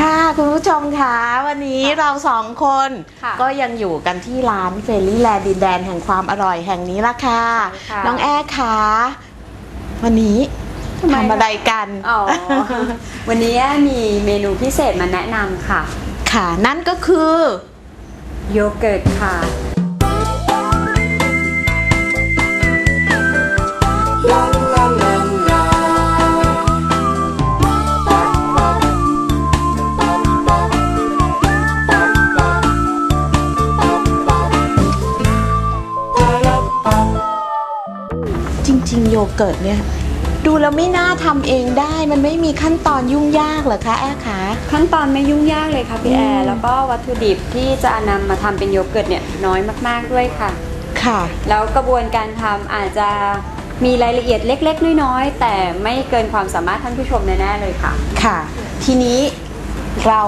ค่ะ คุณผู้ชมค่ะวันนี้ค่ะเราสองคน ค่ะก็ยังอยู่กันที่ร้านเฟรลี่แลนด์ดินแดนแห่งความอร่อยแห่งนี้ละค่ะ ค่ะ น้องแอ้ค่ะวันนี้ทำไมทำอะไรกันอ๋อ วันนี้มีเมนูพิเศษมาแนะนำค่ะ ค่ะ นั่นก็คือ โยเกิร์ตค่ะ ริง ๆ โยเกิร์ตเนี่ยดูแล้วไม่น่าทำเองได้ มันไม่มีขั้นตอนยุ่งยากเหรอคะแอ้คะ ขั้นตอนไม่ยุ่งยากเลยค่ะพี่แออืม ร์แล้วก็วัตถุดิบที่จะนำมาทำเป็นโยเกิร์ตเนี่ยน้อยมากๆด้วยค่ะ ค่ะ แล้วกระบวนการทำอาจจะมีรายละเอียดเล็ก ๆ น้อยๆแต่ไม่เกินความสามารถท่านผู้ชมแน่ๆเลยค่ะ ค่ะ ทีนี้เรา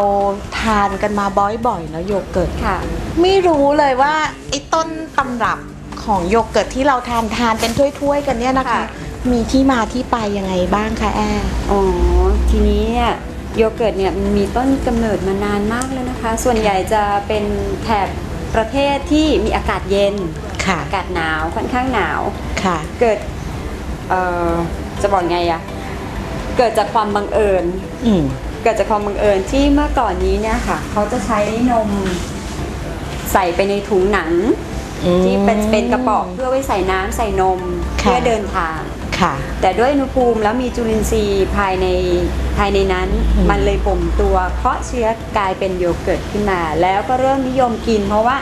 ทานกันมาบ่อยๆแล้วโยเกิร์ต ค่ะ ไม่รู้เลยว่าไอ้ต้นตำรับ ของโยเกิร์ตที่เราทานทานเป็นถ้วยๆกันเนี่ยนะคะ ค่ะ มีที่มาที่ไปยังไงบ้างคะแอร์ อ๋อ ทีนี้เนี่ยโยเกิร์ตเนี่ยมันมีต้นกำเนิดมานานมากแล้วนะคะ ส่วนใหญ่จะเป็นแถบประเทศที่มีอากาศเย็น ค่ะ อากาศหนาวค่อนข้างหนาว ค่ะ เกิด เอ่อ จะบอกไงอะเกิดจากความบังเอิญ อืม เกิดจากความบังเอิญที่เมื่อก่อนนี้เนี่ยค่ะ เขาจะใช้นมใส่ไปในถุงหนัง ที่เป็นเป็นกระป๋องเพื่อไว้ใส่น้ำใส่นมค่ะ เพื่อเดินทาง ค่ะ แต่ด้วยอุณหภูมิแล้วมีจุลินทรีย์ภายในภายในนั้น อืม มันเลยบ่มตัวเพราะเชื้อกลายเป็นโยเกิร์ตขึ้นมา แล้วก็เริ่มนิยมกินเพราะว่า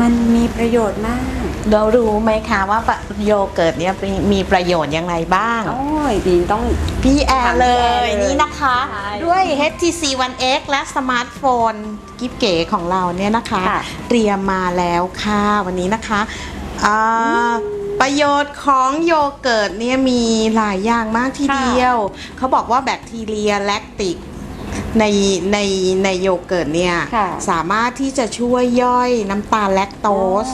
มันมีประโยชน์มาก เรารู้ไหมคะว่าโยเกิร์ตเนี่ยมีประโยชน์ยังไงบ้าง โอ้ยดีต้องพี่แอร์เลถามพี่แอร์ยเลยนี่นะคะใช่ด้วย HTC One X และสมาร์ทโฟนกิฟเก๋ของเราเนี่ยนะคะค่ะเตรียมมาแล้วค่ะ วันนี้นะคะอ่าประโยชน์ของโยเกิร์ตเนี่ยมีหลายอย่างมากทีเดียว เขาบอกว่าแบคทีเรียแลคติกในในในโยเกิร์ตเนี่ยค่ะสามารถที่จะช่วยย่อยน้ำตาลแลคโตส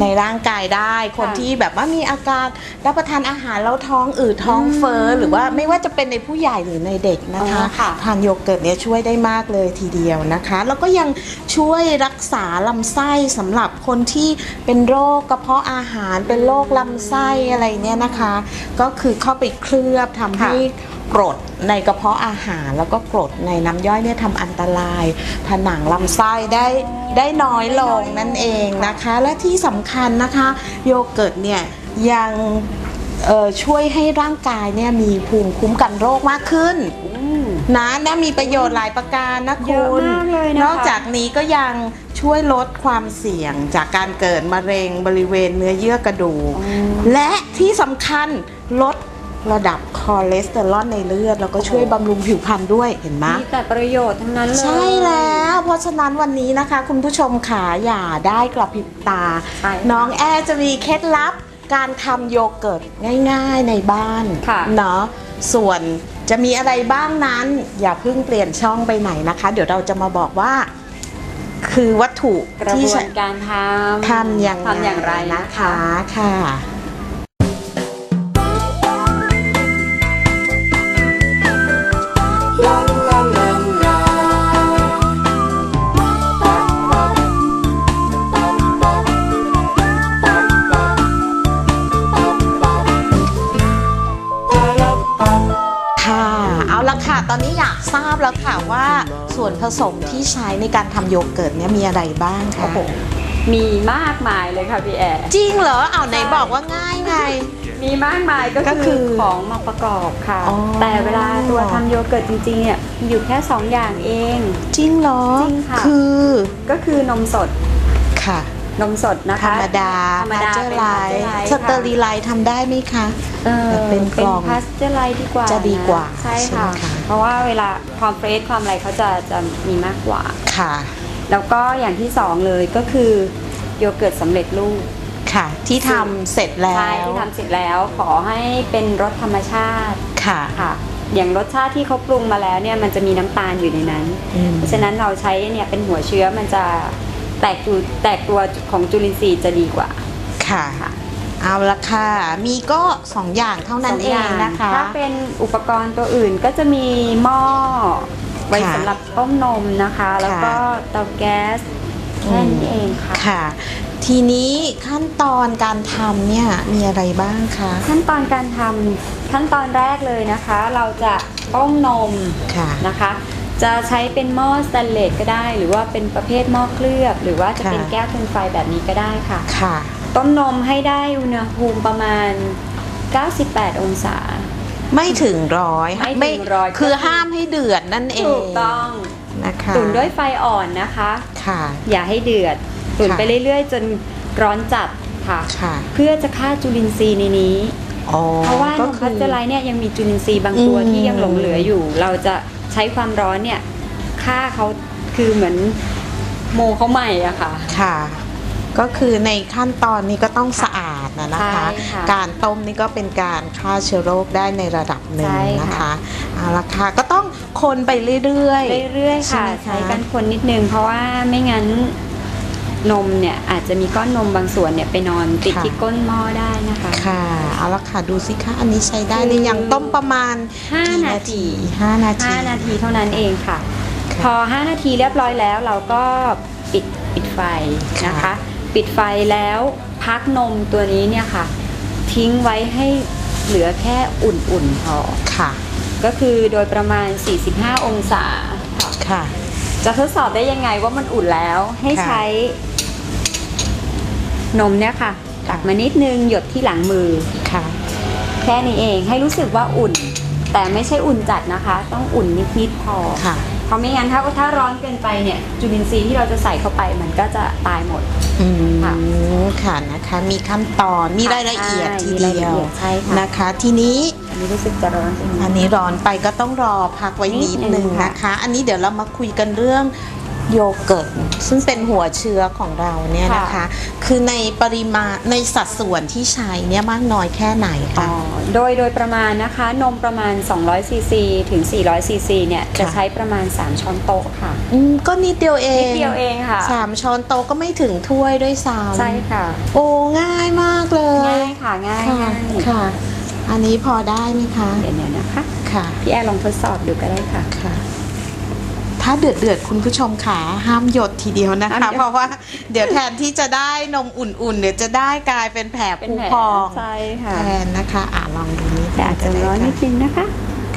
ในร่างกายได้ คนค่ะที่แบบว่ามีอาการรับประทานอาหารแล้วท้องอืดท้องเฟ้อหรือว่าไม่ว่าจะเป็นในผู้ใหญ่หรือในเด็กนะคะอ๋อค่ะทานโยเกิร์ตเนี่ยช่วยได้มากเลยทีเดียวนะคะ แล้วก็ยังช่วยรักษาลำไส้สำหรับคนที่เป็นโรคกระเพาะอาหารเป็นโรคลำไส้อะไรเนี่ยนะคะ ก็คือเข้าไปเคลือบทำให้ กรดในกระเพาะอาหารแล้วก็กรดในน้ำย่อยเนี่ยทำอันตราย ผนังลำไส้ได้ได้น้อยลงนั่นเองนะคะ และที่สำคัญนะคะ โยเกิร์ตเนี่ยยังเอ่อช่วยให้ร่างกายเนี่ยมีภูมิคุ้มกันโรคมากขึ้นอืมนะนะมีประโยชน์หลายประการนะเยคุอะณมากเลยนะคะนอกจากนี้ก็ยังช่วยลดความเสี่ยงจากการเกิดมะเร็งบริเวณเนื้อเยื่อกระดูก และที่สำคัญลด ระดับคอเลสเตอรอลในเลือด แล้วก็ช่วยบำรุงผิวพรรณด้วยเห็นไหมมีแต่ประโยชน์ทั้งนั้นเลยใช่แล้ว เพราะฉะนั้นวันนี้นะคะ คุณผู้ชมขาอย่าได้กระพริบตาใช่ค่ะน้องแอร์จะมีเคล็ดลับการทำโยเกิร์ตง่ายๆในบ้านค่ะเนาะส่วนจะมีอะไรบ้างนั้น อย่าเพิ่งเปลี่ยนช่องไปไหนนะคะ เดี๋ยวเราจะมาบอกว่า คือวัตถุกระที่บวใช้นการทำทำอย่างทำอย่างไรนะนะคะค่ะค่ะ ตอนนี้อยากทราบแล้วค่ะว่าส่วนผสมที่ใช้ในการทำโยเกิร์ตเนี่ยมีอะไรบ้างคะมีมากมายเลยค่ะพี่แอร์จริงเหรอเอาไหนบอกว่าง่ายไง มีมากมายก็ก็คืคืออของมาประกอบค่ะ อ๋อ แต่เวลาตัวทำโยเกิร์ตจริงๆเนี่ยมีอยู่แค่ 2 อย่างเอง จริงเหรอจริงค่ะ คือก็คือนมสดค่ะ นมสดนะธรคะ รมดาธรรมพาดาเจอเป็นร์ไลท์ pasteurized สเตอร์ลีไลท์ทำได้ไหมคะ เออเป็นกล่องพาสเจอร์ไลท์ดีกว่าจะดีกว่านะใช่ใช่ไหมค่ะคะ เพราะว่าเวลาความเฟรชความอะไรเขาจะจะมีมากกว่า ค่ะ แล้วก็อย่างที่สองเลยก็คือโยเกิร์ตสำเร็จรูปค่ะ ที่ทำเสร็จแล้ใช่วที่ทำเสร็จแล้วขอให้เป็นรสธรรมชาติค่ะค่ะ อย่างรสชาติที่เขาปรุงมาแล้วเนี่ยมันจะมีน้ำตาลอยู่ในนั้น อืมเพราะฉะนั้นเราใช้เนี่ยเป็นหัวเชื้อมันจะ แตกจุแตกตัวของจุลินทรีย์จะดีกว่าค่ะ ค่ะเอาละค่ะ มีก็สองอย่างเท่านั้นเองนะคะ ถ้าเป็นอุปกรณ์ตัวอื่นก็จะมีหม้อไว้ค่ะสำหรับต้มนมนะคะ แล้วก็เตาแก๊สแค่นี้เองค่ะ ค่ะ ทีนี้ขั้นตอนการทำเนี่ยมีอะไรบ้างคะ ขั้นตอนการทำขั้นตอนแรกเลยนะคะ เราจะต้มนมค่ะ นะคะ จะใช้เป็นหม้อสแตนเลสก็ได้ หรือว่าเป็นประเภทหม้อเคลือบ หรือว่าจะเป็นค่ะแก้วทนไฟแบบนี้ก็ได้ค่ะ ค่ะ ต้มนมให้ได้อุณหภูมิประมาณ 98 องศา ไม่ถึงร้อยไม่ถึงร้อยคือห้ามให้เดือดนั่นเอง ถูกต้องนะคะตุ๋นด้วยไฟอ่อนนะคะ ค่ะ อย่าให้เดือดตุ๋นค่ะไปเรื่อยๆ จนร้อนจัดค่ะค่ะ เพื่อจะฆ่าจุลินทรีย์ในนี้อ๋อเพราะว่านก็มคืพัอชเจอร์ไลท์เนี่ยยังมีจุลินทรีย์บางตัวอืมที่ยังหลงเหลืออยู่ เราจะ ใช้ความร้อนเนี่ยฆ่าเขาคือเหมือนโมเขาใหม่อะค่ะ ค่ะ ก็คือในขั้นตอนนี้ก็ต้องสะอาดนะนะคะ ใช่ค่ะการต้มนี่ก็เป็นการฆ่าเชื้อโรคได้ในระดับหนึ่งใช่ค่ะ นะคะเอาละค่ะก็ต้องคนไปเรื่อยๆเรื่อยๆค่ะ ใช่ไหมคะ ใช้กันคนนิดนึงเพราะว่าไม่งั้น นมเนี่ยอาจจะมีก้อนนมบางส่วนเนี่ยไปนอนติดค่ะ ที่ก้นหม้อได้นะคะ ค่ะ เอาละค่ะ ดูสิคะอันนี้ใช้ได้หรือยังต้มประมาณห้ากี่นาทีห้านาที 5 นาทีเท่านั้นเองค่ะค่ะ พอ 5 นาทีเรียบร้อยแล้วเราก็ปิดปิดไฟนะคะ ค่ะ ปิดไฟแล้วพักนมตัวนี้เนี่ยค่ะ ทิ้งไว้ให้เหลือแค่อุ่นๆพอ ค่ะ ก็คือโดยประมาณ 45 องศาค่ะ ค่ะ จะทดสอบได้ยังไงว่ามันอุ่นแล้ว ให้ค่ะใช้ นมเนี่ยค่ะ ตักมานิดนึงหยดที่หลังมือค่ะ แค่นี้เองให้รู้สึกว่าอุ่น แต่ไม่ใช่อุ่นจัดนะคะ ต้องอุ่นนิดๆพอค่ะเพราะไม่งั้นถ้าถ้าร้อนเกินไปเนี่ยจุลินทรีย์ที่เราจะใส่เข้าไปมันก็จะตายหมดอืมค่ะค่ะนะคะ มีขั้นตอนมีรายละเอียดใช่ทีมีรายเดีละยวเอียดใช่ค่ะนะคะ ทีนี้อั นนี้รู้สึกจะร้อนจริงอันนี้ร้อนไปก็ต้องรอพักไว้นิดนิดนึนึงงค่ะนะคะ อันนี้เดี๋ยวเรามาคุยกันเรื่องโยเกิร์ตซึ่งเป็นหัวเชื้อของเราเนี่ยนะคะ คือในปริมาณในสัดส่วนที่ใช้เนี่ยมากน้อยแค่ไหนอ๋คะอโดยโดยประมาณนะคะ นมประมาณ 200ซีซีถึง 400ซีซีเนี่ยจะค่ะใช้ประมาณ 3 ช้อนโต๊ะค่ะอืมก็นิดเดียวเองนิดเดียวเองค่ะสามช้อนโต๊ะก็ไม่ถึงถ้วยด้วยซ้ำใช่ค่ะ โอ้ง่ายมากเลย ง่ายค่ะง่ายค่ะง่ายค่ะ อันนี้พอได้ไหมคะเดี๋ยวเดี๋ยวนะคะ ค่ะ พี่แอร์ลองทดสอบดูก็ได้ค่ะ ค่ะ ถ้าเดือดเดือดๆคุณผู้ชมขาห้ามหยดทีเดียวนะห้ามคะหยด เพราะว่าเดี๋ยวแทนที่จะได้นมอุ่นๆเดี๋ยวจะได้กลายเป็นแผลเป็นผุแผลพองใช่ค่ะแทนนะคะอ่าลองดูนิดแต่อาจจะร้อนนิดนึงนะคะ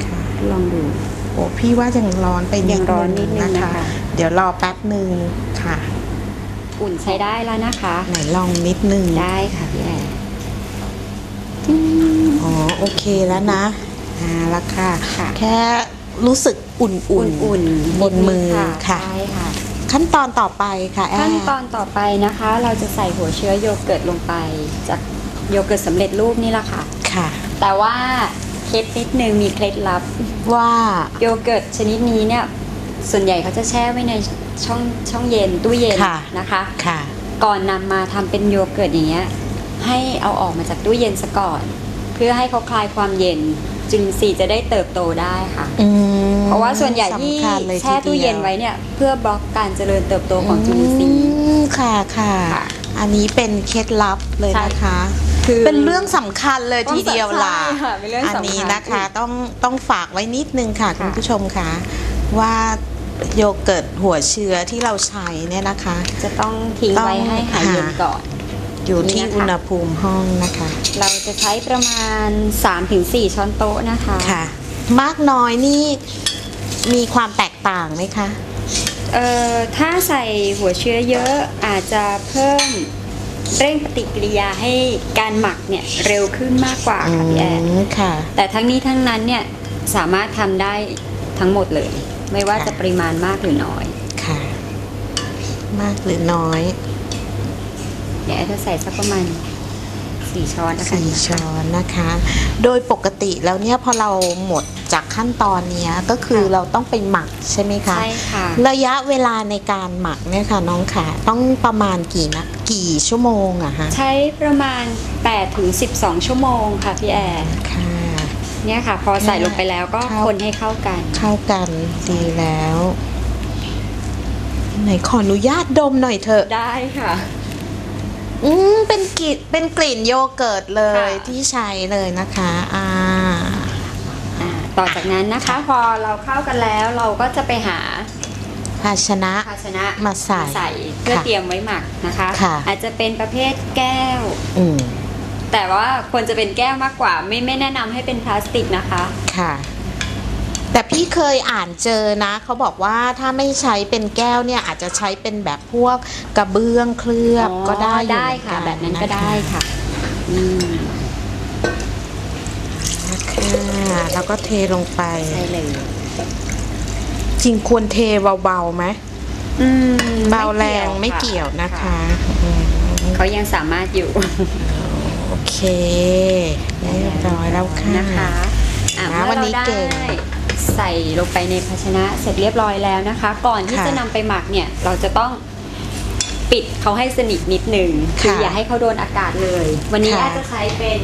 ค่ะ ลองดู โอ้พี่ว่ายังร้อนไปนิยัดงร้อนนิดนึงนะคะนะคะ เดี๋ยวรอแป๊บหนึ่งค่ะ อุ่นใช้ได้แล้วนะคะ ไหนลองนิดนึงได้ค่ะพี่แอร์ อ๋อโอเคแล้วนะอ่าละค่ะ ค่ะแค่รู้สึกอุ่นๆอุ่นๆบนมือค่ะ ใช่ค่ะ ขั้นตอนต่อไปค่ะแอขั้นร์ตอนต่อไปนะคะ เราจะใส่หัวเชื้อโยเกิร์ตลงไป จากโยเกิร์ตสำเร็จรูปนี่แหละค่ะ ค่ะ แต่ว่าเคล็ดนิดนึงมีเคล็ดลับว่าโยเกิร์ตชนิดนี้เนี่ย ส่วนใหญ่เขาจะแช่ไว้ในช่องช่องเย็นตู้เย็นค่ะนะคะ ค่ะ ก่อนนำมาทำเป็นโยเกิร์ตอย่างเงี้ย ให้เอาออกมาจากตู้เย็นซะก่อน เพื่อให้เขาคลายความเย็นจุลินทรีย์จะได้เติบโตได้ค่ะอืมเพราะว่าส่วนใหญ่ที่สำคัญลแช่ตู้เย็นไว้เนี่ยเพื่อบล็อกการเจริญเติบโตของจุลินทรีย์อืมค่ะค่ะค่ะ อันนี้เป็นเคล็ดลับเลยนะคะคือเป็นเรื่องสำคัญเลยทีเดียวล่ะใช่ค่ะเป็นเรื่องอันสำคัญนี้นะคะต้องต้องฝากไว้นิดนึงค่ะค่ะคุณผู้ชมค่ะว่าโยเกิร์ตหัวเชื้อที่เราใช้เนี่ยนะคะ จะต้องทิ้งไว้ต้องให้หายเย็นหาก่อน อยู่ที่นี่นะคะอุณหภูมิห้องนะคะ เราจะใช้ประมาณ 3-4 ช้อนโต๊ะนะคะค่ะ มากน้อยนี่มีความแตกต่างไหมคะ เอ่อถ้าใส่หัวเชื้อเยอะอาจจะเพิ่มเร่งปฏิกิริยาให้การหมักเนี่ยเร็วขึ้นมากกว่าค่ะพี่แอนอืมค่ะ แต่ทั้งนี้ทั้งนั้นเนี่ยสามารถทำได้ทั้งหมดเลย ไม่ว่าค่ะจะปริมาณมากหรือน้อยค่ะ มากหรือน้อยเดี๋ยวแอนจะใส่สักประมาณสี่ช้อนนะคะสี่ช้อนนะคะ โดยปกติแล้วเนี่ยพอเราหมดจากขั้นตอนเนี้ยก็คือเราต้องไปหมักใช่ไหมคะ ใช่ค่ะ ระยะเวลาในการหมักเนี่ยค่ะน้องค่ะ ต้องประมาณกี่นะกี่ชั่วโมงอะฮะใช้ประมาณ8ถึง12 ชั่วโมงค่ะพี่แอร์ค่ะเนี่ยค่ะ พอใส่ลงไปแล้วก็เข้าคนให้เข้ากัน เข้ากันดีแล้ว ไหนขออนุญาตดมหน่อยเถอะได้ค่ะ อืมเป็นกลิ่นเป็นกลิ่นโยเกิร์ตเลยค่ะ ที่ใช้เลยนะคะอ่า อ่าต่อจากนั้นนะคะ พอเราเข้ากันแล้วเราก็จะไปหาภาชนะ ภาชนะมาใส่เพื่อค่ะเตรียมไว้หมักนะคะ ค่ะ อาจจะเป็นประเภทแก้ว อืมแต่ว่าควรจะเป็นแก้วมากกว่า ไม่ไม่แนะนำให้เป็นพลาสติกนะคะ ค่ะ แต่พี่เคยอ่านเจอนะเขาบอกว่าถ้าไม่ใช้เป็นแก้วเนี่ยอาจจะใช้เป็นแบบพวกกระเบื้องเคลือบก็ได้อยู่ได้เหมือนค่ะกัแบบนั้นก็ะได้ค่ะอืมค่ะแล้วก็เทลงไปใช่เลยจริงควรเทเบาๆไหมอืมเบาแรงค่ะไม่เกี่ยวนะคะอืมเขายังสามารถอยู่ โอเคเรียบร้อยแล้วค่ะนะคะอะนะเมื่อวันเรานี้ได้เก่ง ใส่ลงไปในภาชนะเสร็จเรียบร้อยแล้วนะคะ ก่อนที่ค่ะจะนำไปหมักเนี่ยเราจะต้องปิดเขาให้สนิทนิดหนึ่งคือค่ะอย่าให้เขาโดนอากาศเลย วันนี้ค่ะ อาจจะใช้เป็น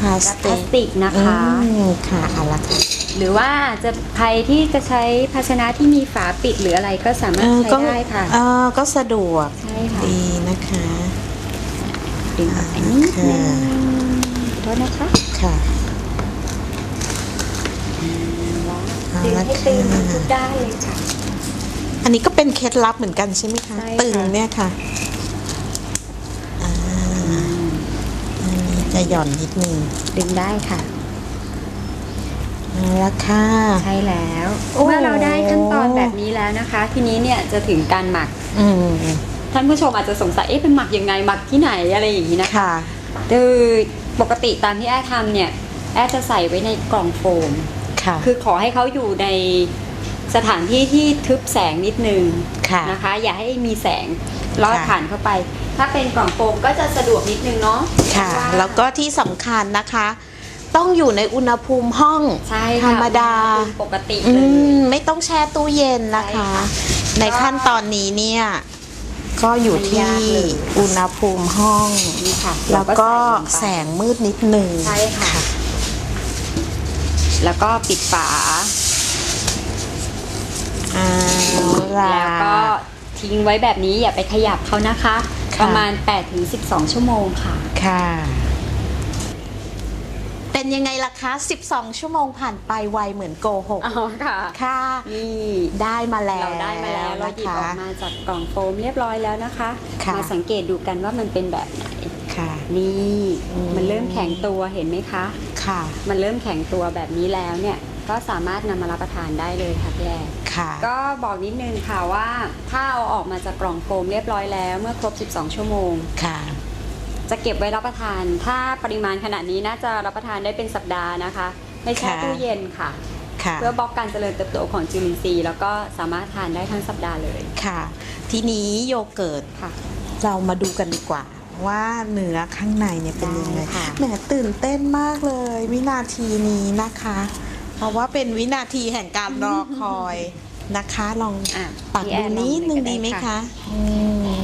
พลาสพติลากสติกนะคะ อืมค่ะเอาละค่ะหรือว่าจะใครที่จะใช้ภาชนะที่มีฝาปิดหรืออะไรก็สามารถเออใช้ก็ได้ค่ะเออก็สะดวกใช่ค่ะดีนะคะดึงออกไปนิดนึงโทษนะคะ ค่ะ เอา ดึงละให้ตึงค่ะทุกด้านเลยค่ะ อันนี้ก็เป็นเคล็ดลับเหมือนกันใช่ไหมคะใช่ค่ะ ตึงเนี่ยค่ะอ่าอันนี้จะหย่อนนิดนึงดึงได้ค่ะ เอาละค่ะ ใช่แล้วโอ้โหเมื่อเราได้ขั้นตอนแบบนี้แล้วนะคะ ทีนี้เนี่ยจะถึงการหมัก อืมท่านผู้ชมอาจจะสงสัยเอ๊ะเป็นหมักยังไงหมักที่ไหนอะไรอย่างนี้นะคะค่ะ คือปกติตามที่แอร์ทำเนี่ยแอร์จะใส่ไว้ในกล่องโฟม ค่ะคือขอให้เขาอยู่ในสถานที่ที่ทึบแสงนิดนึงค่ะนะคะ อย่าให้มีแสงลอดค่ะผ่านเข้าไป ถ้าเป็นกล่องโฟมก็จะสะดวกนิดนึงเนาะค่ะเพราะาแล้วก็ที่สำคัญนะคะ ต้องอยู่ในอุณหภูมิห้องใช่ธรค่ะรมดาอุณหภูมิปกติอืเลยมไม่ต้องแช่ตู้เย็นนะคะใช่ค่ะในขั้นตอนนี้เนี่ยก็อยู่ไม่ที่ยากเลยอุณหภูมิห้องนี่ค่ะแล้วก็เราแสใส่ลงงไปมืดนิดหนึ่งใช่ค่ะ แล้วก็ปิดฝาเอาล่ะแล้วก็ทิ้งไว้แบบนี้อย่าไปขยับเขานะคะค่ะประมาณ8-12 ชั่วโมงค่ะ ค่ะ เป็นยังไงล่ะคะ 12 ชั่วโมงผ่านไปไวเหมือนโกหกอ๋อค่ะ ค่ะนี่ได้มาแล้วเราได้มาแล้วเราหยิบออกมาจากกล่องโฟมเรียบร้อยแล้วนะคะค่ะมาสังเกตดูกันว่ามันเป็นแบบไหน ค่ะ นี่อืมมันเริ่มแข็งตัวเห็นไหมคะ ค่ะ มันเริ่มแข็งตัวแบบนี้แล้วเนี่ยก็สามารถนำมารับประทานได้เลยค่ะพี่แอร์ค่ะ ก็บอกนิดนึงค่ะว่าถ้าเอาออกมาจากกล่องโฟมเรียบร้อยแล้วเมื่อครบ 12 ชั่วโมงค่ะ จะเก็บไว้รับประทาน ถ้าปริมาณขนาดนี้น่าจะรับประทานได้เป็นสัปดาห์นะคะไม่ใช่ค่ะตู้เย็นค่ะค่ะเพื่อบล็อกการเจริญเติบโตของจุลินทรีย์แล้วก็สามารถทานได้ทั้งสัปดาห์เลยค่ะ ทีนี้โยเกิร์ตค่ะเรามาดูกันดีกว่า ว่าเนื้อข้างในเนี่ยเป็นยังไงได้ค่ะแหมตื่นเต้นมากเลย วินาทีนี้นะคะ เพราะว่าเป็นวินาทีแห่งการรอคอยนะคะ ลองอะตักพี่แอดูร์ลอนิดนึงเลยก็ดีไหมค่ะคะอืม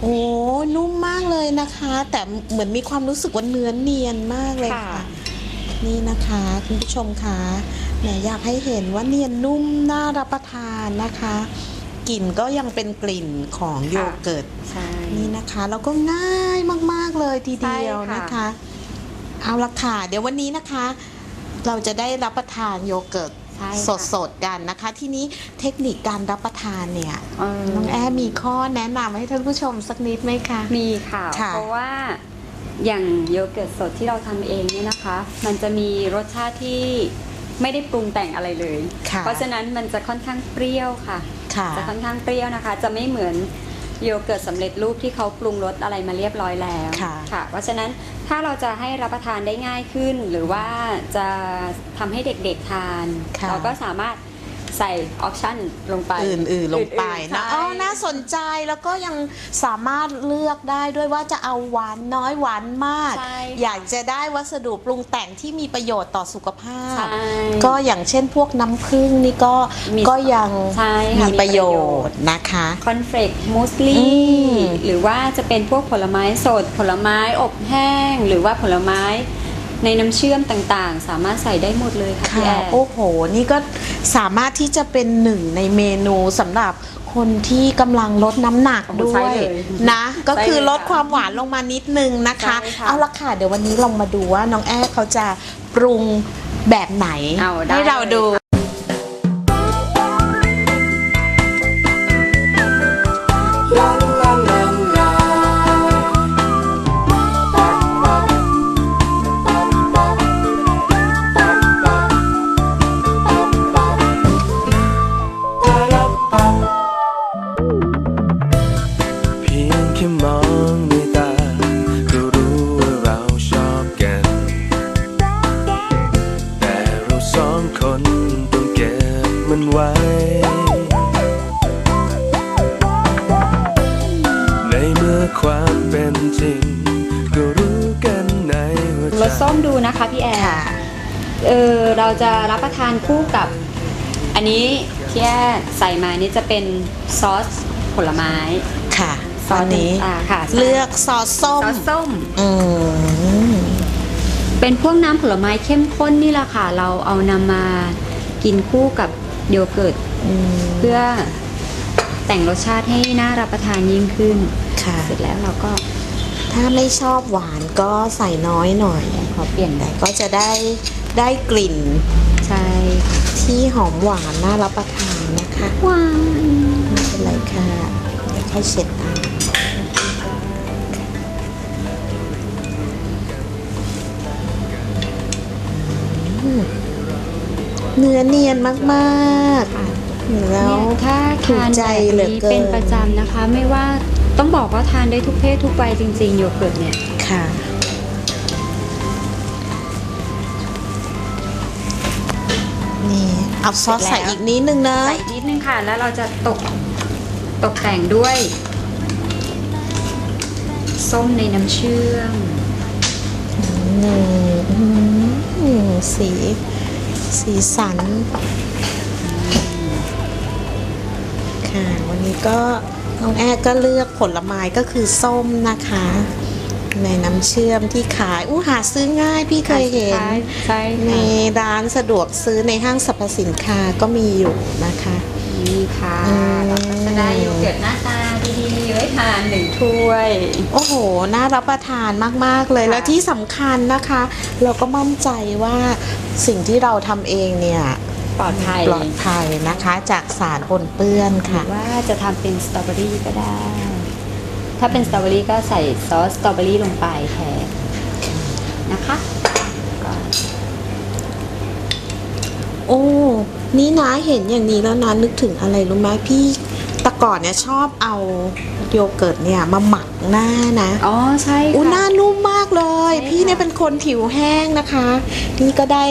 โอ้นุ่มมากเลยนะคะ แต่เหมือนมีความรู้สึกว่าเนื้อเนียนมากเลยค่ะค่ะ นี่นะคะคุณผู้ชมคะแหมอยากให้เห็นว่าเนียนนุ่มน่ารับประทานนะคะ กลิ่นก็ยังเป็นกลิ่นของโยเกิร์ตใช่ นี่นะคะ แล้วก็ง่ายมาก ๆ เลยทีเดียวใช่ค่ะนะคะ เอาละค่ะ เดี๋ยววันนี้นะคะ เราจะได้รับประทานโยเกิร์ตใช่ค่ะ สดๆกันนะคะ ทีนี้เทคนิคการรับประทานเนี่ย เออน้องแอร์มีข้อแนะนำให้ท่านผู้ชมสักนิดไหมคะ มีค่ะ ค่ะ เพราะว่าอย่างโยเกิร์ตสดที่เราทำเองเนี่ยนะคะ มันจะมีรสชาติที่ไม่ได้ปรุงแต่งอะไรเลย ค่ะ เพราะฉะนั้นมันจะค่อนข้างเปรี้ยวค่ะ ค่ะจะค่อนข้างเปรี้ยวนะคะ จะไม่เหมือนโยเกิร์ตสำเร็จรูปที่เขาปรุงรสอะไรมาเรียบร้อยแล้วค่ะเพราะฉะนั้นถ้าเราจะให้รับประทานได้ง่ายขึ้น หรือว่าจะทำให้เด็กๆทานค่ะเราก็สามารถ ใส่ออปชั่นลงไปอื่นๆลงไปอื่นๆนะใช่อ๋อน่าสนใจแล้วก็ยังสามารถเลือกได้ด้วยว่าจะเอาหวานน้อยหวานมากใช่ค่ะอยากจะได้วัสดุปรุงแต่งที่มีประโยชน์ต่อสุขภาพใช่ก็อย่างเช่นพวกน้ำผึ้งนี่ก็มีก็ยังใช่ค่ะมีประโยมีประโยชชน์น์นะคะคอนเฟลกมูสลีอืมหรือว่าจะเป็นพวกผลไม้สด ผลไม้อบแห้ง หรือว่าผลไม้ ในน้ำเชื่อมต่างๆ สามารถใส่ได้หมดเลยค่ะพี่ค่ะแอนโอ้โห นี่ก็สามารถที่จะเป็นหนึ่งในเมนูสำหรับคคนที่กำลังลดน้ำหนักโอ้โหด้ใช่วยเลยนะ ก็คือใช่เลยลดความหวานลงมานิดนึงนะคะ ใช่ค่ะเอาละค่ะ เดี๋ยววันนี้ลองมาดูว่าน้องแอ้เขาจะปรุงแบบไหนเอาได้ให้เราเลย ดู ไว้ ในเมื่อความเป็นจริง ก็รู้กันในหัวใจรสส้มดูนะคะพี่แอร์ค่ะ เออเราจะรับประทานคู่กับ อันนี้ที่แอร์ใส่มานี่จะเป็นซอสผลไม้ ค่ะซอตสอนนี้อ่าค่ะเลือกซอสส้ม ซอสส้ม อืม เป็นพวกน้ำผลไม้เข้มข้นนี่แหละค่ะ เราเอานำมากินคู่กับ โยเกิร์ตอืมเพื่อแต่งรสชาติให้น่ารับประทานยิ่งขึ้น ค่ะ เสร็จแล้วเราก็ถ้าไม่ชอบหวานก็ใส่น้อยหน่อย ขอเปลี่ยนแต่ก็จะได้ได้กลิ่นใช่ค่ะที่หอมหวานน่ารับประทานนะคะว้าวไม่เป็นไรค่ะเดี๋ยวค่อยเช็ดเอาอืม เนื้อเนียนมากๆ แล้วเนี่ยถ้าถูกทานใจแบบเหลือนี้เกินเป็นประจำนะคะ ไม่ว่าต้องบอกว่าทานได้ทุกเพศทุกวัยจริงๆโยเกิร์ตเนี่ย ค่ะ นี่เอาซอสเสร็จแล้ว ใส่อีกนิดนึงนะ ใส่นิดนึงค่ะ แล้วเราจะตกตกแต่งด้วย ส้มในน้ำเชื่อมอืมอืมสี สีสัน ค่ะ วันนี้ก็น้องแอร์ก็เลือกผลไม้ก็คือส้มนะคะ ในน้ำเชื่อมที่ขายอู้หาซื้อง่ายพี่เคยเห็น ใช่ใในร้านสะดวกซื้อในห้างสรรพสินค้าก็มีอยู่นะคะ นี่ค่ะเราก็จะได้โยเกิร์ตหน้าตา ดีๆไว้ทานหนึ่งถ้วย โอ้โห น่ารับประทานมาก ๆ เลย ค่ะ แล้วที่สำคัญนะคะ เราก็มั่นใจว่าสิ่งที่เราทำเองเนี่ยปลอดภัยปลอดภัยนะคะ จากสารปนเปื้อนหรืค่ะ อว่าจะทำเป็นสตรอเบอรี่ก็ได้ ถ้าเป็นสตรอเบอรี่ก็ใส่ซอสสตรอเบอรี่ลงไปแทนนะคะก็โอ้ นี่นะเห็นอย่างนี้แล้วนะนึกถึงอะไรรู้ไหมพี่แต่ก่อนเนี่ยชอบเอา โยเกิร์ตเนี่ยมาหมักหน้านะอ๋อใช่อู้หค่ะน้านุ่มมากเลยใช่ค่ะพี่เนี่ยเป็นคนผิวแห้งนะคะ นี่ก็ได้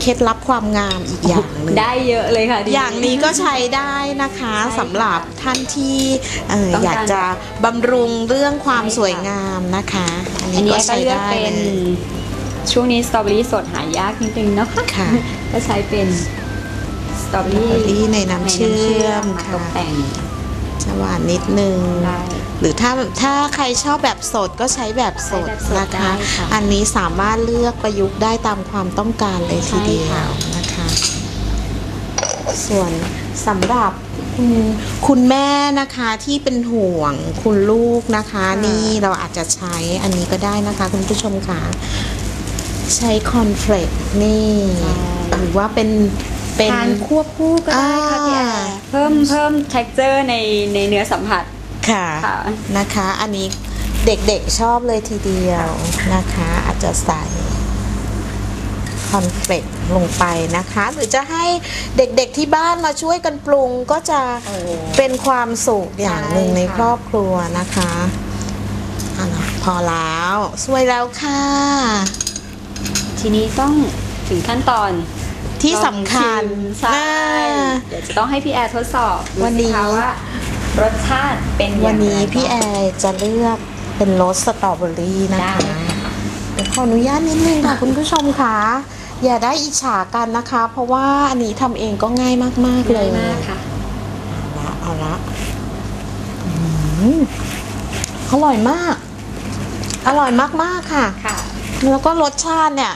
เคล็ดลับความงามอีกอย่างหนึงได้เยอะเลยค่ะดี อย่างนี้ก็ใช้ได้นะคะใช่ค่ะสำหรับท่านที่เออต้องการ อยากจะบำรุงเรื่องความใช่ค่ะสวยงามนะคะ อันอันนี้นี้ก็ก็ใช้เลือกได้เป็นเลยช่วงนี้สตรอเบอรี่สดหายากจริงๆเนาะค่ะก็ใช้เป็นสตรอเบอสตรอเบอรี่รี่ในน้ำเชื่อมมาค่ะตกแต่งจะ หวานนิดนึง ได้ หรือถ้าถ้าใครชอบแบบสดก็ใช้แบบสดใช้แบบสดนะคะ ได้ค่ะ อันนี้สามารถเลือกประยุกต์ได้ตามความต้องการเลยทีเดียใช่วค่ะนะคะ ส่วนสำหรับคุณคุณแม่นะคะที่เป็นห่วงคุณลูกนะคะ นี่เราอาจจะใช้อันนี้ก็ได้นะคะ คุณผู้ชมค่ะ ใช้คอนเฟลกนี่ หรือว่าเป็น เป็นทานควบคู่ก็ได้ค่ะพี่แออ่าร์เพิ่มเพิ่ม texture ในในเนื้อสัมผัสค่ะค่ะนะคะ อันนี้เด็กๆชอบเลยทีเดียวนะคะ อาจจะใส่คอนเฟลกลงไปนะคะ หรือจะให้เด็กๆที่บ้านมาช่วยกันปรุงก็จะโอ้เป็นความสุขอย่างหนึ่งใช่ในค่ะครอบครัวนะคะอะนะพอแล้วสวยแล้วค่ะ ทีนี้ต้องถึงขั้นตอน ที่สำคัญลองชิมใช่อ่าเดี๋ยวจะต้องให้พี่แอร์ทดสอบดูวันนี้สิคะว่ารสชาติเป็นอย่างไรวันนี้พี่แอร์จะเลือกเป็นรสสตรอเบอรี่นะได้คะเดี๋ยวขออนุญาตนิดนึงค่ะคุณผู้ชมค่ะอย่าได้อิจฉากันนะคะ เพราะว่าอันนี้ทำเองก็ง่ายมากๆเลง่ายยมากค่ะเอาละเอาละอืมอร่อยมาก อร่อยมากๆค่ะค่ะแล้วก็รสชาติเนี่ย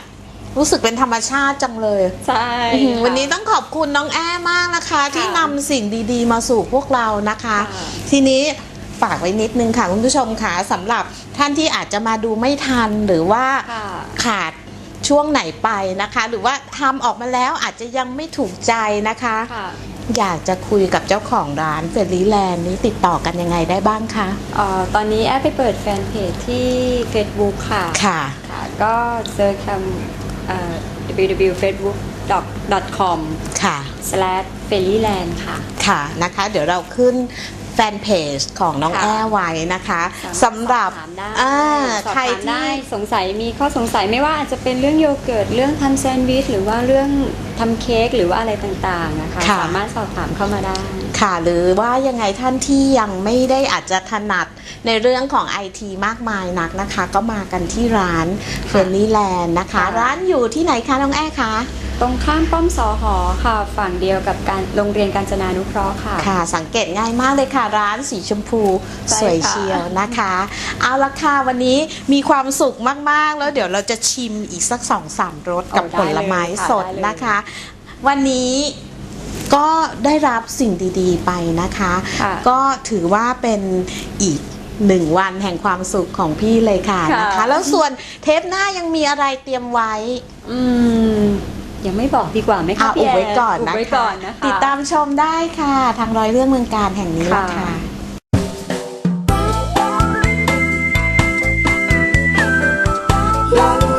รู้สึกเป็นธรรมชาติจังเลยใช่อื้อหือค่ะ วันนี้ต้องขอบคุณน้องแอ้มากนะคะ ที่นำสิ่งดีๆ มาสู่พวกเรานะคะ ค่ะ ทีนี้ฝากไว้นิดนึงค่ะคุณผู้ชมค่ะสำหรับท่านที่อาจจะมาดูไม่ทันหรือว่า ค่ะ ขาดช่วงไหนไปนะคะ หรือว่าทำออกมาแล้วอาจจะยังไม่ถูกใจนะคะ ค่ะ อยากจะคุยกับเจ้าของร้านเฟรลี่แลนด์นี้ติดต่อกันยังไงได้บ้างคะเอ่อตอนนี้แอปไปเปิดแฟนเพจที่ Facebook ค่ะ ค่ะ ค่ะ ก็เจอคำเอ่อ www.facebook.com ค่ะ slash f a i r y l a n d ค่ะ ค่ะนะคะ เดี๋ยวเราขึ้นแฟนเพจของน้องค่ะแอ้ไว้นะคะสาสำหรับมารถสอบถามได้อ่าสอบใครถามที่ ได้สงสัยมีข้อสงสัยไม่ว่าอาจจะเป็นเรื่องโยเกิร์ต เรื่องทำแซนด์วิช หรือว่าเรื่อง ทำเค้กหรือว่าอะไรต่างๆนะคะ ค่ะ สามารถสอบถามเข้ามาได้ ค่ะหรือว่ายังไงท่านที่ยังไม่ได้อาจจะถนัดในเรื่องของไอทีมากมายนักนะคะ ก็มากันที่ร้านเฟรนลี่แลนด์นะคะ ค่ะ ร้านอยู่ที่ไหนคะน้องแอ้คะ ตรงข้ามป้อมสอหอค่ะ ฝั่งเดียวกับการโรงเรียนการจนานุเคราะห์ค่ะ ค่ะ สังเกตง่ายมากเลยค่ะ ร้านสีชมพูใช่สวยค่ะ เชียวนะคะ เอาละค่ะวันนี้มีความสุขมาก ๆ แล้วเดี๋ยวเราจะชิมอีกสักสองสามรสกับโอ้ผได้ลไม้เลยค่ะสดได้เลยนะคะวันนี้ก็ได้รับสิ่งดีๆไปนะคะ ค่ะก็ถือว่าเป็นอีกหนึ่งวันแห่งความสุขของพี่เลยค่ะค่ะ นะคะ แล้วส่วนเทปหน้ายังมีอะไรเตรียมไว้ อืม ยังไม่บอกดีกว่าไหมคะอะพี่อุบไว้แก่อนอุบนะไว้คะก่อนนะคะ ติดตามชมได้ค่ะ ทางร้อยเรื่องเมืองการแห่งนี้ละค่ะ ค่ะ La la